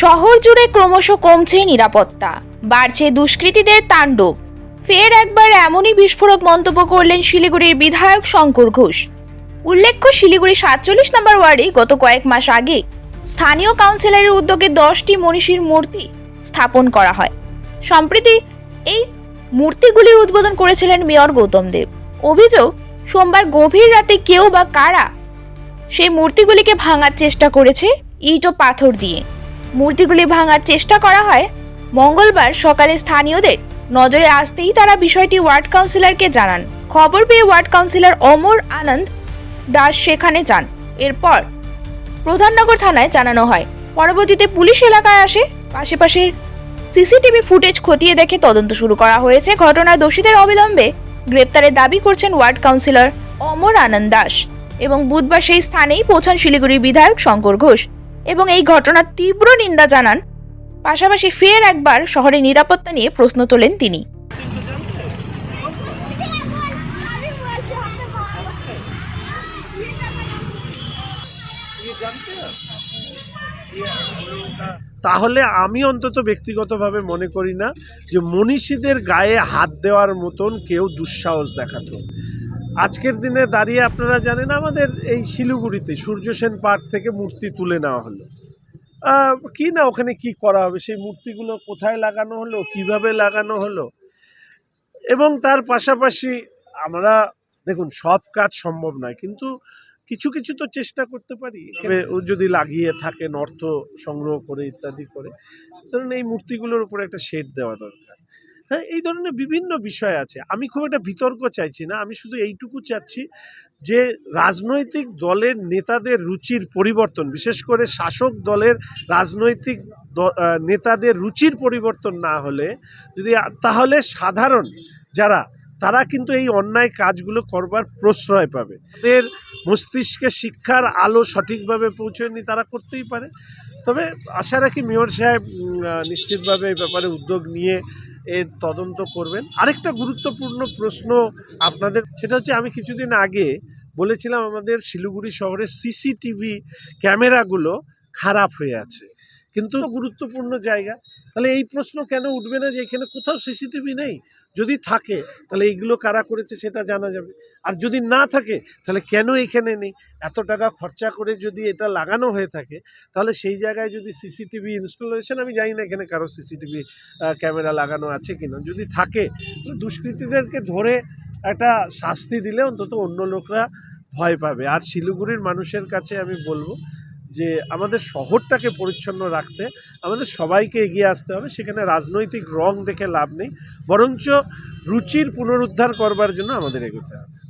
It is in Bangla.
শহর জুড়ে ক্রমশ কমছে নিরাপত্তা, বাড়ছে দুষ্কৃতীদের তাণ্ডব। ফের একবার এমনই বিস্ফোরক মন্তব্য করলেন শিলিগুড়ির বিধায়ক শঙ্কর ঘোষ। উল্লেখ্য, শিলিগুড়ি সাতচল্লিশ নম্বর ওয়ার্ডে গত কয়েক মাস আগে স্থানীয় কাউন্সিলরের উদ্যোগে দশটি মনীষীর মূর্তি স্থাপন করা হয়। সম্প্রতি এই মূর্তিগুলির উদ্বোধন করেছিলেন মেয়র গৌতম দেব। অভিযোগ, সোমবার গভীর রাতে কেউ বা কারা সেই মূর্তিগুলিকে ভাঙার চেষ্টা করেছে ইট ও পাথর দিয়ে। মূর্তিগুলি ভাঙার চেষ্টা করা হয়। মঙ্গলবার সকালে স্থানীয়দের নজরে আসতেই তারা বিষয়টি ওয়ার্ড কাউন্সিলরকে জানান। খবর পেয়ে ওয়ার্ড কাউন্সিলর অমর আনন্দ দাস সেখানে যান। এরপর প্রধাননগর থানায় জানানো হয়। পরবর্তীতে পুলিশ এলাকায় আসে। আশেপাশের সিসিটিভি ফুটেজ খতিয়ে দেখে তদন্ত শুরু করা হয়েছে। ঘটনার দোষীদের অবিলম্বে গ্রেপ্তারের দাবি করছেন ওয়ার্ড কাউন্সিলর অমর আনন্দ দাস এবং বুধবার সেই স্থানেই পৌঁছান শিলিগুড়ির বিধায়ক শঙ্কর ঘোষ। এবং এই ঘটনার তীব্র নিন্দা জানান। পাশাপাশি ফের একবার শহরের নিরাপত্তা নিয়ে প্রশ্ন তোলেন তিনি। তাহলে আমি অন্তত ব্যক্তিগতভাবে মনে করি না যে মনীষীদের গায়ে হাত দেওয়ার মতন কেউ দুঃসাহস দেখাতো। আজকের দিনে দাঁড়িয়ে আপনারা জানেন আমাদের এই শিলিগুড়িতে সূর্য সেন পার্ক থেকে মূর্তি তুলে নেওয়া হলো। কি না ওখানে কি করা হবে? সেই মূর্তিগুলো কোথায় লাগানো হলো? কীভাবে লাগানো হলো? এবং তার পাশাপাশি আমরা, দেখুন, সব কাজ সম্ভব নয়, কিন্তু কিছু কিছু তো চেষ্টা করতে পারি। যদি লাগিয়ে থাকেন, অর্থ সংগ্রহ করে ইত্যাদি করে, ধরুন এই মূর্তিগুলোর উপরে একটা শেড দেওয়া দরকার। হ্যাঁ এই ধরনের বিভিন্ন বিষয় আছে। আমি খুব একটা বিতর্ক চাইছি না। আমি শুধু এইটুকু চাচ্ছি যে রাজনৈতিক দলের নেতাদের রুচির পরিবর্তন, বিশেষ করে শাসক দলের রাজনৈতিক নেতাদের রুচির পরিবর্তন না হলে যদি তাহলে সাধারণ যারা, তারা কিন্তু এই অন্যায় কাজগুলো করবার প্রশ্রয় পাবে। এদের মস্তিষ্কে শিক্ষার আলো সঠিকভাবে পৌঁছয়নি তারা করতেই পারে। তবে আশা রাখি মেয়র সাহেব নিশ্চিতভাবে এই ব্যাপারে উদ্যোগ নিয়ে এর তদন্ত করবেন। আরেকটা গুরুত্বপূর্ণ প্রশ্ন আপনাদের, সেটা হচ্ছে আমি কিছুদিন আগে বলেছিলাম আমাদের শিলিগুড়ি শহরের সিসিটিভি ক্যামেরাগুলো খারাপ হয়ে আছে। কিন্তু গুরুত্বপূর্ণ জায়গা। তাহলে এই প্রশ্ন কেন উঠবে না যে এখানে কোথাও সিসিটিভি নেই? যদি থাকে, তাহলে এইগুলো কারা করেছে সেটা জানা যাবে। আর যদি না থাকে, তাহলে কেন এখানে নেই? এত টাকা খরচা করে যদি এটা লাগানো হয়ে থাকে, তাহলে সেই জায়গায় যদি সিসিটিভি ইনস্টলেশন আমি জানি না এখানে কারও সিসিটিভি ক্যামেরা লাগানো আছে কিনা। যদি থাকে, তাহলে দুষ্কৃতীদেরকে ধরে একটা শাস্তি দিলে অন্তত অন্য লোকরা ভয় পাবে। আর শিলিগুড়ির মানুষের কাছে আমি বলব যে আমাদের শহরটাকে পরিচ্ছন্ন রাখতে আমাদের সবাইকে এগিয়ে আসতে হবে। সেখানে রাজনৈতিক রং দেখে লাভ নেই। বরঞ্চ রুচির পুনরুদ্ধার করবার জন্য আমাদের এগোতে হবে।